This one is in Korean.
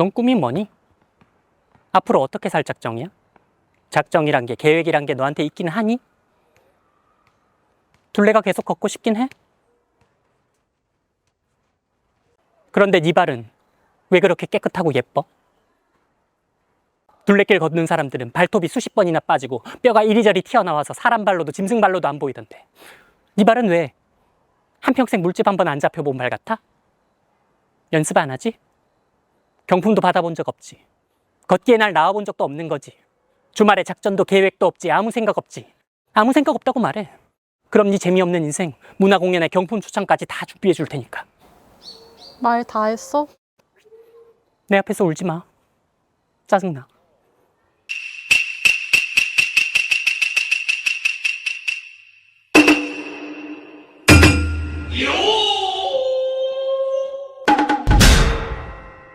넌 꿈이 뭐니? 앞으로 어떻게 살 작정이야? 작정이란 게 계획이란 게 너한테 있기는 하니? 둘레가 계속 걷고 싶긴 해? 그런데 네 발은 왜 그렇게 깨끗하고 예뻐? 둘레길 걷는 사람들은 발톱이 수십 번이나 빠지고 뼈가 이리저리 튀어나와서 사람 발로도 짐승 발로도 안 보이던데 네 발은 왜 한평생 물집 한 번 안 잡혀본 발 같아? 연습 안 하지? 경품도 받아본 적 없지. 걷기에 날 나와본 적도 없는 거지. 주말에 작전도 계획도 없지. 아무 생각 없지. 아무 생각 없다고 말해. 그럼 네 재미없는 인생 문화 공연에 경품 초청까지 다 준비해 줄 테니까. 말 다 했어? 내 앞에서 울지 마. 짜증나. 요!